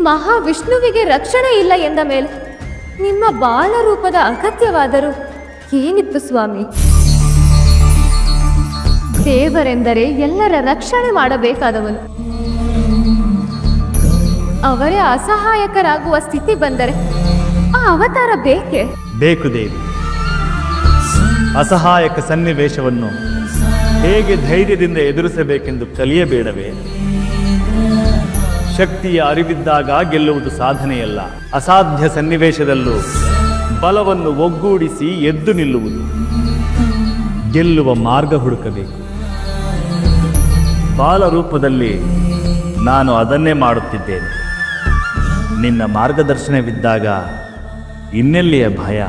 ಮಹಾವಿಷ್ಣುವಿಗೆ ರಕ್ಷಣೆ ಇಲ್ಲ ಎಂದ ಮೇಲೆ ನಿಮ್ಮ ಬಾಲರೂಪದ ಅಗತ್ಯವಾದರೂ ಏನಿತ್ತು ಸ್ವಾಮಿ? ದೇವರೆಂದರೆ ಎಲ್ಲರ ರಕ್ಷಣೆ ಮಾಡಬೇಕಾದವನು. ಅವರೇ ಅಸಹಾಯಕರಾಗುವ ಸ್ಥಿತಿ ಬಂದರೆ ಆ ಅವತಾರ ಬೇಕೆ? ಬೇಕು ದೇವಿ. ಅಸಹಾಯಕ ಸನ್ನಿವೇಶವನ್ನು ಹೇಗೆ ಧೈರ್ಯದಿಂದ ಎದುರಿಸಬೇಕೆಂದು ಕಲಿಯಬೇಡವೇ? ಶಕ್ತಿಯ ಅರಿವಿದ್ದಾಗ ಗೆಲ್ಲುವುದು ಸಾಧನೆಯಲ್ಲ. ಅಸಾಧ್ಯ ಸನ್ನಿವೇಶದಲ್ಲೂ ಬಲವನ್ನು ಒಗ್ಗೂಡಿಸಿ ಎದ್ದು ನಿಲ್ಲುವುದು. ಗೆಲ್ಲುವ ಮಾರ್ಗ ಹುಡುಕಬೇಕು. ಬಾಲರೂಪದಲ್ಲಿ ನಾನು ಅದನ್ನೇ ಮಾಡುತ್ತಿದ್ದೇನೆ. ನಿನ್ನ ಮಾರ್ಗದರ್ಶನವಿದ್ದಾಗ ಇನ್ನೆಲ್ಲಿಯ ಭಯ?